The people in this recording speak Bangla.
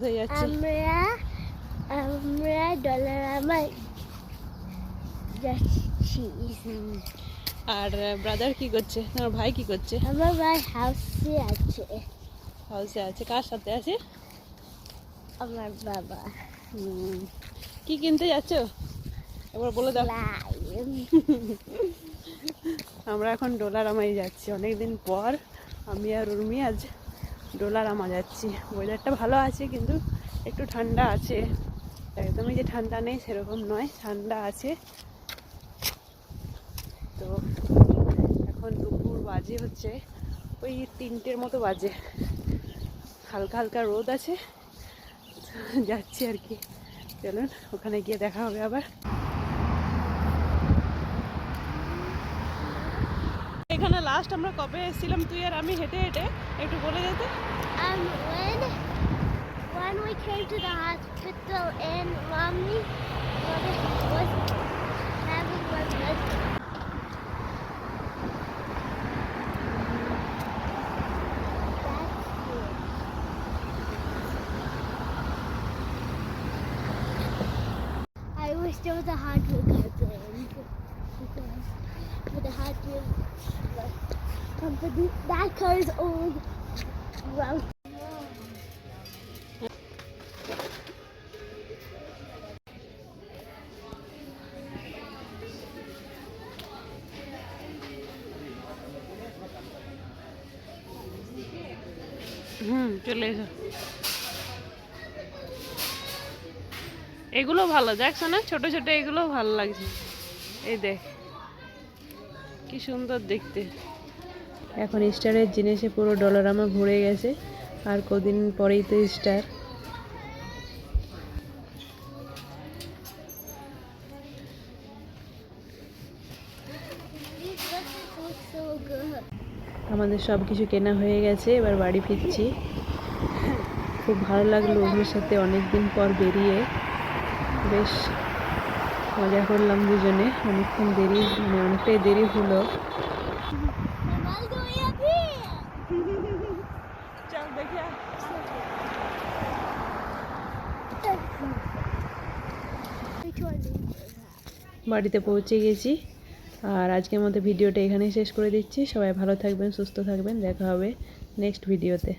হয়ে যাচ্ছে আমরা আমরা ডলারামা যাচ্ছি আর ব্রাদার কি করছে? তোমার ভাই কি করছে? আমার ভাই হাউসে আছে হাউসে আছে কার সাথে আছে আমার বাবা কি কিনতে যাচ্ছ এবার বলে দাও আমরা এখন ডোলারামাই যাচ্ছি। অনেক দিন পর আমি আর উর্মি আজ ডোলারামা যাচ্ছি। ওয়েদারটা ভালো আছে কিন্তু একটু ঠান্ডা আছে। একদমই যে ঠান্ডা নেই সেরকম নয়, ঠান্ডা আছে। তো এখন দুপুর বাজে হচ্ছে, ওই তিনটের মতো বাজে। হালকা হালকা রোদ আছে। যাচ্ছি আর কি। চলুন, ওখানে গিয়ে দেখা হবে আবার। এখানে লাস্ট আমরা কবে এসেছিলাম, তুই আর আমি হেঁটে হেঁটে একটু বলে came to the hospital in Romney, was having was good. I wish there was a Hot Wheel car playing the Hot Wheel company, that car is old. Well, হুম চলে এসো। এগুলো ভালো দেখছ না ছোট ছোট এগুলো ভালো লাগছে। এই দেখ কি সুন্দর দেখতে। এখন স্টারের জিনিসে পুরো ডলারামা ভরে গেছে আর কদিন পরেই তো স্টার so good. আমাদের সব কিছু কেনা হয়ে গেছে এবার বাড়ি ফিরছি। খুব ভালো লাগল ওর সাথে অনেক দিন পর বেরিয়ে। বেশ মজা করলাম দুজনে অনেকক্ষণ দেরি মানে অনেকটাই দেরি হলো। বাড়িতে পৌঁছে গেছি। আর আজকের মতো ভিডিওটা এখানেই শেষ করে দিচ্ছি। সবাই ভালো থাকবেন, সুস্থ থাকবেন। দেখা হবে নেক্সট ভিডিওতে